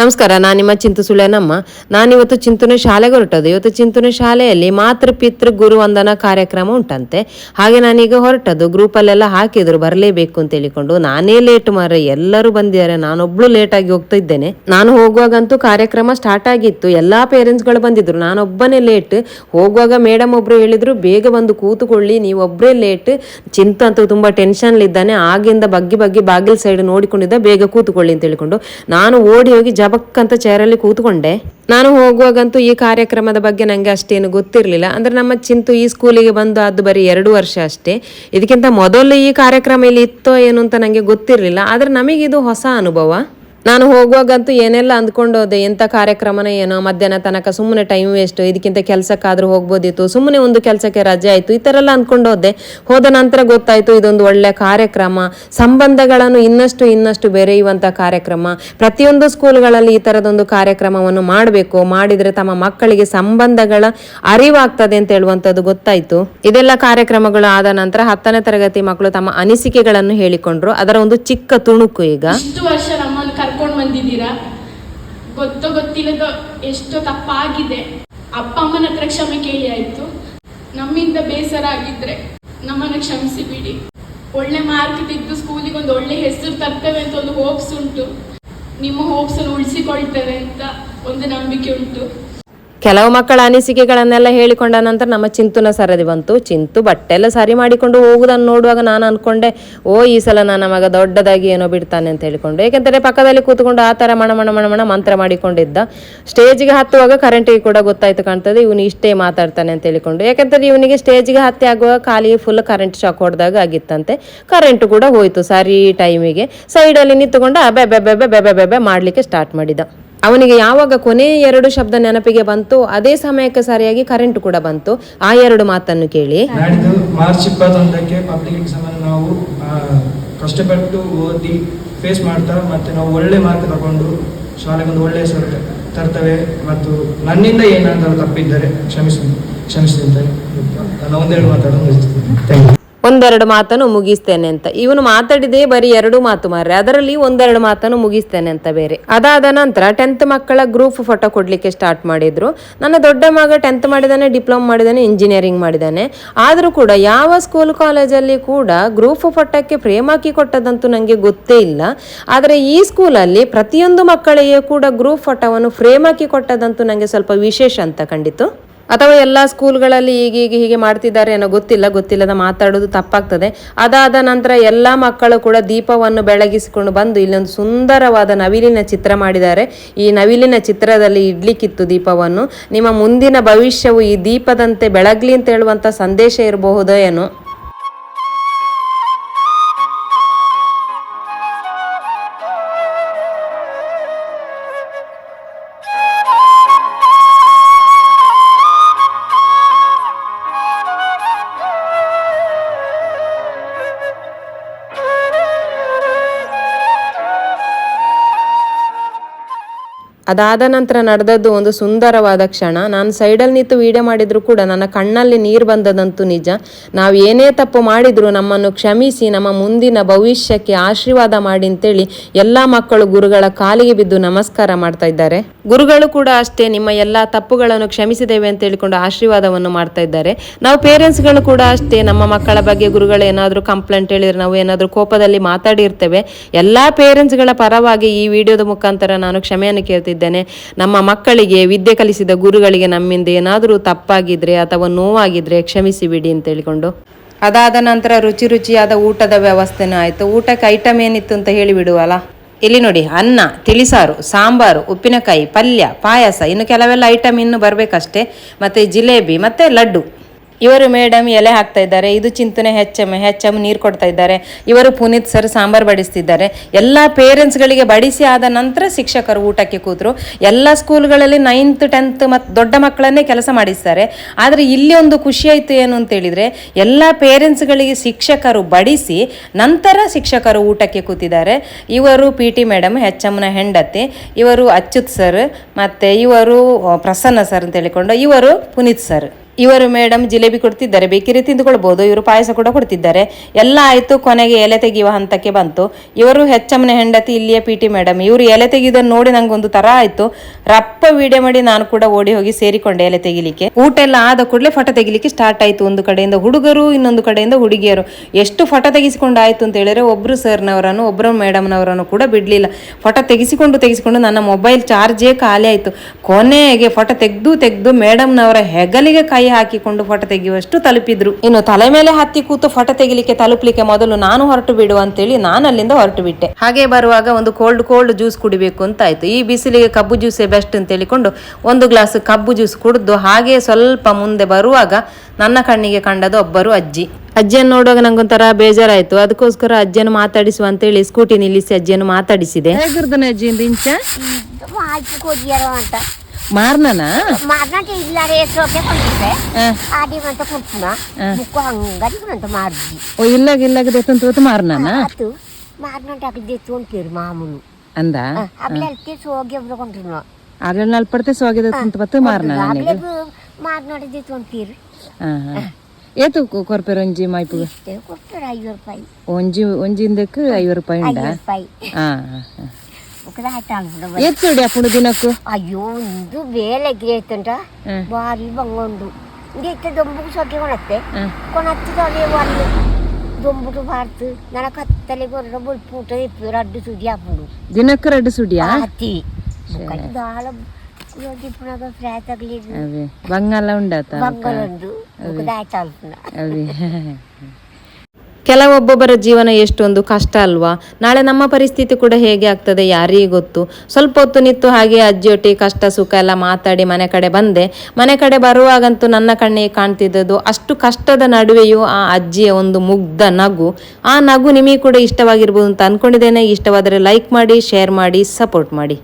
ನಮಸ್ಕಾರ, ನಾನು ನಿಮ್ಮ ಚಿಂತು ಸುಳ್ಯನಮ್ಮ. ನಾನಿವತ್ತು ಚಿಂತನೆ ಶಾಲೆಗೆ ಹೊರಟದ್ದು. ಇವತ್ತು ಚಿಂತನೆ ಶಾಲೆಯಲ್ಲಿ ಮಾತೃ ಪಿತೃ ಗುರು ವಂದನಾ ಕಾರ್ಯಕ್ರಮ ಉಂಟಂತೆ. ಹಾಗೆ ನಾನೀಗ ಹೊರಟದ್ದು. ಗ್ರೂಪಲ್ಲೆಲ್ಲ ಹಾಕಿದ್ರು, ಬರಲೇಬೇಕು ಅಂತ ಹೇಳಿಕೊಂಡು. ನಾನೇ ಲೇಟ್ ಮಾರೆ ಎಲ್ಲರೂ ಬಂದಿದ್ದಾರೆ. ನಾನೊಬ್ಳು ಲೇಟ್ ಆಗಿ ಹೋಗ್ತಾ ಇದ್ದೇನೆ. ನಾನು ಹೋಗುವಾಗಂತೂ ಕಾರ್ಯಕ್ರಮ ಸ್ಟಾರ್ಟ್ ಆಗಿತ್ತು. ಎಲ್ಲಾ ಪೇರೆಂಟ್ಸ್ಗಳು ಬಂದಿದ್ರು. ನಾನೊಬ್ಬನೇ ಲೇಟ್ ಹೋಗುವಾಗ ಮೇಡಮ್ ಒಬ್ರು ಹೇಳಿದ್ರು, ಬೇಗ ಬಂದು ಕೂತುಕೊಳ್ಳಿ. ನೀವೊಬ್ಬರೇ ಲೇಟ್ ಚಿಂತ ಅಂತೂ ತುಂಬಾ ಇದ್ದಾನೆ. ಆಗಿಂದ ಬಗ್ಗಿ ಬಗ್ಗಿ ಬಾಗಿಲ್ ಸೈಡ್ ನೋಡಿಕೊಂಡಿದ್ದ, ಬೇಗ ಕೂತುಕೊಳ್ಳಿ ಅಂತ ಹೇಳಿಕೊಂಡು. ನಾನು ಓಡಿ ಹೋಗಿ ಜಬಕ್ ಅಂತ ಚೇರಲ್ಲಿ ಕೂತ್ಕೊಂಡೆ. ನಾನು ಹೋಗುವಾಗಂತೂ ಈ ಕಾರ್ಯಕ್ರಮದ ಬಗ್ಗೆ ನನಗೆ ಅಷ್ಟೇನು ಗೊತ್ತಿರಲಿಲ್ಲ. ಅಂದರೆ ನಮ್ಮ ಚಿಂತು ಈ ಸ್ಕೂಲಿಗೆ ಬಂದು ಅದು ಬರೀ ಎರಡು ವರ್ಷ ಅಷ್ಟೇ. ಇದಕ್ಕಿಂತ ಮೊದಲು ಈ ಕಾರ್ಯಕ್ರಮ ಇಲ್ಲಿ ಇತ್ತೋ ಏನು ಅಂತ ನನಗೆ ಗೊತ್ತಿರಲಿಲ್ಲ. ಆದರೆ ನಮಗಿದು ಹೊಸ ಅನುಭವ. ನಾನು ಹೋಗುವಾಗಂತೂ ಏನೆಲ್ಲ ಅಂದ್ಕೊಂಡು ಹೋದೆ ಎಂಥ ಕಾರ್ಯಕ್ರಮನ ಏನೋ, ಮಧ್ಯಾಹ್ನ ತನಕ ಸುಮ್ಮನೆ ಟೈಮ್ ವೇಸ್ಟ್ ಇದಕ್ಕಿಂತ ಕೆಲಸಕ್ಕಾದ್ರೂ ಹೋಗ್ಬೋದಿತ್ತು, ಸುಮ್ಮನೆ ಒಂದು ಕೆಲಸಕ್ಕೆ ರಜೆ ಆಯಿತು, ಈ ಥರ ಎಲ್ಲ ಅಂದ್ಕೊಂಡು ಹೋದೆ ಹೋದ ನಂತರ ಗೊತ್ತಾಯಿತು, ಇದೊಂದು ಒಳ್ಳೆಯ ಕಾರ್ಯಕ್ರಮ. ಸಂಬಂಧಗಳನ್ನು ಇನ್ನಷ್ಟು ಇನ್ನಷ್ಟು ಬೆರೆಯುವಂಥ ಕಾರ್ಯಕ್ರಮ. ಪ್ರತಿಯೊಂದು ಸ್ಕೂಲ್ಗಳಲ್ಲಿ ಈ ಥರದೊಂದು ಕಾರ್ಯಕ್ರಮವನ್ನು ಮಾಡಬೇಕು. ಮಾಡಿದರೆ ತಮ್ಮ ಮಕ್ಕಳಿಗೆ ಸಂಬಂಧಗಳ ಅರಿವಾಗ್ತದೆ ಅಂತ ಹೇಳುವಂಥದ್ದು ಗೊತ್ತಾಯಿತು. ಇದೆಲ್ಲ ಕಾರ್ಯಕ್ರಮಗಳು ಆದ ನಂತರ ಹತ್ತನೇ ತರಗತಿ ಮಕ್ಕಳು ತಮ್ಮ ಅನಿಸಿಕೆಗಳನ್ನು ಹೇಳಿಕೊಂಡ್ರು. ಅದರ ಒಂದು ಚಿಕ್ಕ ತುಣುಕು ಈಗ ಇಷ್ಟು ವರ್ಷ ನಮ್ಮನ್ನು ಕರ್ಕೊಂಡು ಬಂದಿದ್ದೀರಾ? ಗೊತ್ತೋ ಗೊತ್ತಿಲ್ಲದ ಎಷ್ಟೋ ತಪ್ಪಾಗಿದೆ. ಅಪ್ಪ ಅಮ್ಮನ ಹತ್ರ ಕ್ಷಮೆ ಕೇಳಿ ಆಯ್ತು. ನಮ್ಮಿಂದ ಬೇಸರ ಆಗಿದ್ರೆ ನಮ್ಮನ್ನ ಕ್ಷಮಿಸಿ ಬಿಡಿ ಒಳ್ಳೆ ಮಾರ್ಕ್ ತೆಗೆದು ಸ್ಕೂಲಿಗೆ ಒಂದು ಒಳ್ಳೆ ಹೆಸರು ತರ್ತೇವೆ ಅಂತ ಒಂದು ಹೋಪ್ಸ್ ಉಂಟು. ನಿಮ್ಮ ಹೋಪ್ಸ್ ಅನ್ನು ಉಳಿಸಿಕೊಳ್ತೇವೆ ಅಂತ ಒಂದು ನಂಬಿಕೆ ಉಂಟು. ಕೆಲವು ಮಕ್ಕಳ ಅನಿಸಿಕೆಗಳನ್ನೆಲ್ಲ ಹೇಳಿಕೊಂಡ ನಂತರ ನಮ್ಮ ಚಿಂತುನ ಸರದಿ ಬಂತು. ಚಿಂತು ಬಟ್ಟೆ ಎಲ್ಲ ಸರಿ ಮಾಡಿಕೊಂಡು ಹೋಗುದನ್ನು ನೋಡುವಾಗ ನಾನು ಅನ್ಕೊಂಡೆ, ಓ, ಈ ಸಲ ನನ್ನ ಮಗ ದೊಡ್ಡದಾಗಿ ಏನೋ ಬಿಡ್ತಾನೆ ಅಂತ ಹೇಳಿಕೊಂಡು. ಏಕೆಂದರೆ ಪಕ್ಕದಲ್ಲಿ ಕೂತ್ಕೊಂಡು ಆ ಥರ ಮಣ ಮಣ ಮಣ ಮಣ ಮಂತ್ರ ಮಾಡಿಕೊಂಡಿದ್ದ. ಸ್ಟೇಜ್ಗೆ ಹತ್ತುವಾಗ ಕರೆಂಟಿಗೆ ಕೂಡ ಗೊತ್ತಾಯ್ತು ಕಾಣ್ತದೆ, ಇವನು ಇಷ್ಟೇ ಮಾತಾಡ್ತಾನೆ ಅಂತ ಹೇಳಿಕೊಂಡು. ಯಾಕೆಂದರೆ ಇವನಿಗೆ ಸ್ಟೇಜ್ಗೆ ಹತ್ತಿ ಆಗುವ ಖಾಲಿ ಫುಲ್ ಕರೆಂಟ್ ಶಾಕ್ ಹೊಡೆದಾಗ ಆಗಿತ್ತಂತೆ. ಕರೆಂಟ್ ಕೂಡ ಹೋಯ್ತು ಸರಿ ಟೈಮಿಗೆ ಸೈಡಲ್ಲಿ ನಿಂತುಕೊಂಡು ಅಬೆ ಬೆಬೆ ಬೆಬೆ ಬೆಬೆ ಮಾಡಲಿಕ್ಕೆ ಸ್ಟಾರ್ಟ್ ಮಾಡಿದ. ಅವನಿಗೆ ಯಾವಾಗ ಕೊನೆ ಎರಡು ಶಬ್ದ ನೆನಪಿಗೆ ಬಂತು ಅದೇ ಸಮಯಕ್ಕೆ ಸರಿಯಾಗಿ ಕರೆಂಟ್ ಕೂಡ ಬಂತು. ಆ ಎರಡು ಮಾತನ್ನು ಕೇಳಿ. ಮಾರ್ಚ್ ಇಪ್ಪತ್ತೊಂದಕ್ಕೆ ಪಬ್ಲಿಕ್ ಎಕ್ಸಾಮ್ ನಾವು ಕಷ್ಟಪಟ್ಟು ಓದಿ ಫೇಸ್ ಮಾಡ್ತಾ ಮತ್ತೆ ನಾವು ಒಳ್ಳೆ ಮಾರ್ಕ್ ತಗೊಂಡು ಶಾಲೆಗೆ ಒಂದು ಒಳ್ಳೆ ಹೆಸರು ತರ್ತವೆ ಮತ್ತು ನನ್ನಿಂದ ಏನಾದರೂ ತಪ್ಪಿದ್ದರೆ ಕ್ಷಮಿಸಿ ಕ್ಷಮಿಸಿದ್ದಾರೆ ಒಂದೆರಡು ಮಾತಾಡೋದು ಥ್ಯಾಂಕ್ ಯು ಒಂದೆರಡು ಮಾತನ್ನು ಮುಗಿಸ್ತೇನೆ ಅಂತ. ಇವನು ಮಾತಾಡಿದೆ ಬರೀ ಎರಡು ಮಾತು ಮಾರ್ರೆ. ಅದರಲ್ಲಿ ಒಂದೆರಡು ಮಾತನ್ನು ಮುಗಿಸ್ತೇನೆ ಅಂತ ಬೇರೆ. ಅದಾದ ನಂತರ ಟೆಂತ್ ಮಕ್ಕಳ ಗ್ರೂಪ್ ಫೋಟೋ ಕೊಡ್ಲಿಕ್ಕೆ ಸ್ಟಾರ್ಟ್ ಮಾಡಿದ್ರು. ನನ್ನ ದೊಡ್ಡ ಮಗ ಟೆಂತ್ ಮಾಡಿದಾನೆ ಡಿಪ್ಲೊಮಾ ಮಾಡಿದಾನೆ ಇಂಜಿನಿಯರಿಂಗ್ ಮಾಡಿದಾನೆ. ಆದರೂ ಕೂಡ ಯಾವ ಸ್ಕೂಲ್ ಕಾಲೇಜಲ್ಲಿ ಕೂಡ ಗ್ರೂಪ್ ಫೋಟೋಕ್ಕೆ ಫ್ರೇಮ್ ಹಾಕಿ ಕೊಟ್ಟದಂತೂ ನನಗೆ ಗೊತ್ತೇ ಇಲ್ಲ. ಆದರೆ ಈ ಸ್ಕೂಲಲ್ಲಿ ಪ್ರತಿಯೊಂದು ಮಕ್ಕಳಿಗೆ ಕೂಡ ಗ್ರೂಪ್ ಫೋಟೋವನ್ನು ಫ್ರೇಮ್ ಹಾಕಿ ಕೊಟ್ಟದಂತೂ ನನಗೆ ಸ್ವಲ್ಪ ವಿಶೇಷ ಅಂತ ಕಂಡಿತು. ಅಥವಾ ಎಲ್ಲ ಸ್ಕೂಲ್ಗಳಲ್ಲಿ ಈಗ ಈಗ ಹೀಗೆ ಮಾಡ್ತಿದ್ದಾರೆ ಏನೋ ಗೊತ್ತಿಲ್ಲ, ಗೊತ್ತಿಲ್ಲದ ಮಾತಾಡೋದು ತಪ್ಪಾಗ್ತದೆ. ಅದಾದ ನಂತರ ಎಲ್ಲ ಮಕ್ಕಳು ಕೂಡ ದೀಪವನ್ನು ಬೆಳಗಿಸಿಕೊಂಡು ಬಂದು ಇಲ್ಲೊಂದು ಸುಂದರವಾದ ನವಿಲಿನ ಚಿತ್ರ ಮಾಡಿದ್ದಾರೆ. ಈ ನವಿಲಿನ ಚಿತ್ರದಲ್ಲಿ ಇಡ್ಲಿಕ್ಕಿತ್ತು ದೀಪವನ್ನು. ನಿಮ್ಮ ಮುಂದಿನ ಭವಿಷ್ಯವು ಈ ದೀಪದಂತೆ ಬೆಳಗ್ಲಿ ಅಂತ ಹೇಳುವಂಥ ಸಂದೇಶ ಇರಬಹುದೋ ಏನೋ. ಅದಾದ ನಂತರ ನಡೆದದ್ದು ಒಂದು ಸುಂದರವಾದ ಕ್ಷಣ. ನಾನು ಸೈಡಲ್ಲಿ ನಿಂತು ವೀಡಿಯೋ ಮಾಡಿದರೂ ಕೂಡ ನನ್ನ ಕಣ್ಣಲ್ಲಿ ನೀರು ಬಂದದಂತೂ ನಿಜ. ನಾವು ಏನೇ ತಪ್ಪು ಮಾಡಿದರೂ ನಮ್ಮನ್ನು ಕ್ಷಮಿಸಿ, ನಮ್ಮ ಮುಂದಿನ ಭವಿಷ್ಯಕ್ಕೆ ಆಶೀರ್ವಾದ ಮಾಡಿ ಅಂತೇಳಿ ಎಲ್ಲ ಮಕ್ಕಳು ಗುರುಗಳ ಕಾಲಿಗೆ ಬಿದ್ದು ನಮಸ್ಕಾರ ಮಾಡ್ತಾ ಇದ್ದಾರೆ. ಗುರುಗಳು ಕೂಡ ಅಷ್ಟೇ ನಿಮ್ಮ ಎಲ್ಲ ತಪ್ಪುಗಳನ್ನು ಕ್ಷಮಿಸಿದ್ದೇವೆ ಅಂತ ಹೇಳಿಕೊಂಡು ಆಶೀರ್ವಾದವನ್ನು ಮಾಡ್ತಾ ಇದ್ದಾರೆ. ನಾವು ಪೇರೆಂಟ್ಸ್ಗಳು ಕೂಡ ಅಷ್ಟೇ ನಮ್ಮ ಮಕ್ಕಳ ಬಗ್ಗೆ ಗುರುಗಳು ಏನಾದರೂ ಕಂಪ್ಲೇಂಟ್ ಹೇಳಿದರೆ ನಾವು ಏನಾದರೂ ಕೋಪದಲ್ಲಿ ಮಾತಾಡಿರ್ತೇವೆ ಎಲ್ಲ ಪೇರೆಂಟ್ಸ್ಗಳ ಪರವಾಗಿ ಈ ವಿಡಿಯೋದ ಮುಖಾಂತರ ನಾನು ಕ್ಷಮೆಯನ್ನು ಕೇಳ್ತಿದ್ದೇನೆ ನಮ್ಮ ಮಕ್ಕಳಿಗೆ ವಿದ್ಯೆ ಕಲಿಸಿದ ಗುರುಗಳಿಗೆ ನಮ್ಮಿಂದ ಏನಾದರೂ ತಪ್ಪಾಗಿದ್ರೆ ಅಥವಾ ನೋವಾಗಿದ್ರೆ ಕ್ಷಮಿಸಿ ಬಿಡಿ ಅಂತ ಹೇಳಿಕೊಂಡು. ಅದಾದ ನಂತರ ರುಚಿ ರುಚಿಯಾದ ಊಟದ ವ್ಯವಸ್ಥೆನೂ ಆಯಿತು. ಊಟಕ್ಕೆ ಐಟಮ್ ಏನಿತ್ತು ಅಂತ ಹೇಳಿಬಿಡುವಲ್ಲ. ಇಲ್ಲಿ ನೋಡಿ, ಅನ್ನ, ತಿಳಿಸಾರು, ಸಾಂಬಾರು, ಉಪ್ಪಿನಕಾಯಿ, ಪಲ್ಯ, ಪಾಯಸ, ಇನ್ನು ಕೆಲವೆಲ್ಲ ಐಟಮ್ ಇನ್ನು ಬರಬೇಕಷ್ಟೇ. ಮತ್ತು ಜಿಲೇಬಿ, ಮತ್ತು ಲಡ್ಡು. ಇವರು ಮೇಡಮ್ ಎಲೆ ಹಾಕ್ತಾ ಇದ್ದಾರೆ, ಇದು ಚಿಂತನೆ ಹೆಚ್ಚಮ್ ಹೆಚ್ಚಮ್ ನೀರು ಕೊಡ್ತಾ ಇದ್ದಾರೆ, ಇವರು ಪುನೀತ್ ಸರ್ ಸಾಂಬಾರ್ ಬಡಿಸ್ತಿದ್ದಾರೆ. ಎಲ್ಲ ಪೇರೆಂಟ್ಸ್ಗಳಿಗೆ ಬಡಿಸಿ ಆದ ನಂತರ ಶಿಕ್ಷಕರು ಊಟಕ್ಕೆ ಕೂತರು. ಎಲ್ಲ ಸ್ಕೂಲ್ಗಳಲ್ಲಿ ನೈನ್ತ್ ಟೆಂತ್ ಮತ್ತು ದೊಡ್ಡ ಮಕ್ಕಳನ್ನೇ ಕೆಲಸ ಮಾಡಿಸ್ತಾರೆ. ಆದರೆ ಇಲ್ಲಿ ಒಂದು ಖುಷಿ ಆಯಿತು ಏನು ಅಂತ ಹೇಳಿದರೆ, ಎಲ್ಲ ಪೇರೆಂಟ್ಸ್ಗಳಿಗೆ ಶಿಕ್ಷಕರು ಬಡಿಸಿ ನಂತರ ಶಿಕ್ಷಕರು ಊಟಕ್ಕೆ ಕೂತಿದ್ದಾರೆ. ಇವರು ಪಿ ಟಿ ಮೇಡಮ್ ಹೆಚ್ಚಮ್ಮನ ಹೆಂಡತಿ, ಇವರು ಅಚ್ಯುತ್ ಸರ್, ಮತ್ತು ಇವರು ಪ್ರಸನ್ನ ಸರ್ ಅಂತ ಹೇಳಿಕೊಂಡು ಇವರು ಪುನೀತ್ ಸರ್. ಇವರು ಮೇಡಮ್ ಜಿಲೇಬಿ ಕೊಡ್ತಿದ್ದಾರೆ ಬೇಕಿರಿ ತಿಂದುಕೊಳ್ಬೋದು, ಇವರು ಪಾಯಸ ಕೂಡ ಕೊಡ್ತಿದ್ದಾರೆ. ಎಲ್ಲ ಆಯ್ತು, ಕೊನೆಗೆ ಎಲೆ ತೆಗೆಯುವ ಹಂತಕ್ಕೆ ಬಂತು. ಇವರು ಹೆಚ್ಚಮ್ಮನ ಹೆಂಡತಿ, ಇಲ್ಲಿಯ ಪಿ ಟಿ ಮೇಡಮ್ ಇವರು ಎಲೆ ತೆಗೆಯುವುದನ್ನು ನೋಡಿ ನನಗೊಂದು ತರ ಆಯ್ತು. ರಪ್ಪ ವಿಡಿಯೋ ಮಾಡಿ ನಾನು ಕೂಡ ಓಡಿ ಹೋಗಿ ಸೇರಿಕೊಂಡೆ ಎಲೆ ತೆಗಿಲಿಕ್ಕೆ. ಊಟ ಎಲ್ಲ ಆದ ಕೂಡಲೇ ಫೋಟೋ ತೆಗಿಲಿಕ್ಕೆ ಸ್ಟಾರ್ಟ್ ಆಯ್ತು ಒಂದು ಕಡೆಯಿಂದ ಹುಡುಗರು, ಇನ್ನೊಂದು ಕಡೆಯಿಂದ ಹುಡುಗಿಯರು. ಎಷ್ಟು ಫೋಟೋ ತೆಗೆಸಿಕೊಂಡು ಆಯ್ತು ಅಂತ ಹೇಳಿದ್ರೆ ಒಬ್ರು ಸರ್ನವರನ್ನು, ಒಬ್ರು ಮೇಡಮ್ನವರನ್ನು ಕೂಡ ಬಿಡ್ಲಿಲ್ಲ. ಫೋಟೋ ತೆಗೆಸಿಕೊಂಡು ತೆಗೆಸಿಕೊಂಡು ನನ್ನ ಮೊಬೈಲ್ ಚಾರ್ಜೇ ಖಾಲಿ ಆಯ್ತು. ಕೊನೆಗೆ ಫೋಟೋ ತೆಗೆದು ತೆಗೆದು ಮೇಡಮ್ನವರ ಹೆಗಲಿಗೆ ಕೈ ಹಾಕಿಕೊಂಡು ಫೋಟೋ ತೆಗೆಯುವಷ್ಟು ತಲುಪಿದ್ರು. ಇನ್ನು ತಲೆ ಮೇಲೆ ಹತ್ತಿ ಕೂತು ಫೋಟೋ ತೆಗಿಲಿಕ್ಕೆ ತಲುಪಲಿಕ್ಕೆ ಮೊದಲು ನಾನು ಹೊರಟು ಬಿಡು ಅಂತೇಳಿ ನಾನು ಅಲ್ಲಿಂದ ಹೊರಟು ಬಿಟ್ಟೆ. ಹಾಗೆ ಬರುವಾಗ ಒಂದು ಕೋಲ್ಡ್ ಕೋಲ್ಡ್ ಜ್ಯೂಸ್ ಕುಡಿಬೇಕು ಅಂತ ಆಯ್ತು ಈ ಬಿಸಿಲಿಗೆ ಕಬ್ಬು ಜ್ಯೂಸೇ ಬೆಸ್ಟ್ ಅಂತ ಹೇಳಿಕೊಂಡು ಒಂದು ಗ್ಲಾಸ್ ಕಬ್ಬು ಜ್ಯೂಸ್ ಕುಡಿದು ಹಾಗೆ ಸ್ವಲ್ಪ ಮುಂದೆ ಬರುವಾಗ ನನ್ನ ಕಣ್ಣಿಗೆ ಕಂಡದು ಒಬ್ಬರು ಅಜ್ಜಿ. ಅಜ್ಜಿಯನ್ನು ನೋಡುವಾಗ ನಂಗೊಂಥರ ಬೇಜಾರಾಯ್ತು. ಅದಕ್ಕೋಸ್ಕರ ಅಜ್ಜಿಯನ್ನು ಮಾತಾಡಿಸುವ ಅಂತೇಳಿ ಸ್ಕೂಟಿ ನಿಲ್ಲಿಸಿ ಅಜ್ಜಿಯನ್ನು ಮಾತಾಡಿಸಿದೆ. ಹೇಗಿರ್ದನ ಅಜ್ಜಿಯಿಂದ ಇಂಚ ಆಯ್ತು ಅಂತ. ಮಾರ್ನನ ಮಾರ್ನಾಟ ಇಲ್ಲಾರೆ ಎಷ್ಟೊಕ್ಕೆ ಕೊಂಡಿದ್ದೆ ಆದಿ ಅಂತ ಕೊಡ್ತೀನ ಬುಕ್ಕು ಹಂಗಡಿ ಅಂತ ಮಾರ್ಜಿ ಓ ಇಲ್ಲಾಗ ಇಲ್ಲಾಗ ದೆತ್ತಂತ ಮಾರ್ನನ ಆತು ಮಾರ್ನಾಟ ಹಾಕಿದ್ದೆತ್ತು ಅಂತೀರು ಮಾಮೂಲು ಅಂದ ಅಗ್ಲೆಲ್ತೆ ಸೋಗಿ ಒಬ್ರು ಕೊಂಡಿನ ಆಗ್ಲ ನಲ್ಪಡ್ತೆ ಸೋಗಿದೆ ಅಂತ ಬತ್ತು ಮಾರ್ನ ಅಗ್ಲೆ ಮಾರ್ನಾಡಿದ್ದೆತ್ತು ಅಂತೀರು ಹಾ ಹಾ ಏತು ಕೊರ್ಪೆರ್ ಒಂಜಿ ಮಾಯ್ಪು ಇಷ್ಟೇ ಕೊಡ್ತಾರೆ ಐದು ರೂಪಾಯಿ ಒಂಜಿ ಒಂಜಿಂದಕ್ಕೆ ಐವತ್ತು ರೂಪಾಯಿ ಉಂಡ ಐದು ರೂಪಾಯಿ ಹಾ ಹಾ ಹಾ ఎత్తు చూడు అప్పుడు దినకు అయ్యో ఇందు వేల ఎగిరేస్తుంట భారీ బంగొండు ఇంకైతే దొంబుకు సొక్కి కొనత్తే కొనత్తుతాడే వాళ్ళు దొంబుకు పాడుతు నన కత్తలి గొర్రె బొల్పూట తిప్పి రడ్డు సుడి అప్పుడు దినకు రడ్డు సుడియా అత్తి దాళ ఇప్పుడు ఫ్రాతగలేదు బంగాళ ఉండతా బంగాళ ఉండు దాచాల్సిన అది ಕೆಲವೊಬ್ಬೊಬ್ಬರ ಜೀವನ ಎಷ್ಟೊಂದು ಕಷ್ಟ ಅಲ್ವಾ? ನಾಳೆ ನಮ್ಮ ಪರಿಸ್ಥಿತಿ ಕೂಡ ಹೇಗೆ ಆಗ್ತದೆ ಯಾರಿಗೆ ಗೊತ್ತು? ಸ್ವಲ್ಪ ಹೊತ್ತು ನಿಂತು ಹಾಗೆ ಅಜ್ಜಿಯೊಟ್ಟಿಗೆ ಕಷ್ಟ, ಸುಖ ಎಲ್ಲ ಮಾತಾಡಿ ಮನೆ ಕಡೆ ಬಂದೆ. ಮನೆ ಕಡೆ ಬರುವಾಗಂತೂ ನನ್ನ ಕಣ್ಣಿಗೆ ಕಾಣ್ತಿದ್ದದ್ದು ಅಷ್ಟು ಕಷ್ಟದ ನಡುವೆಯೂ ಆ ಅಜ್ಜಿಯ ಒಂದು ಮುಗ್ಧ ನಗು. ಆ ನಗು ನಿಮಗೆ ಕೂಡ ಇಷ್ಟವಾಗಿರ್ಬೋದು ಅಂತ ಅಂದ್ಕೊಂಡಿದ್ದೇನೆ ಇಷ್ಟವಾದರೆ ಲೈಕ್ ಮಾಡಿ ಶೇರ್ ಮಾಡಿ ಸಪೋರ್ಟ್ ಮಾಡಿ.